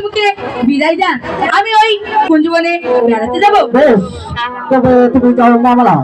আমাকে বিদায় দেন। আমি ওই কুঞ্জবনে বেড়াতে যাব। তুমি যাও মামলা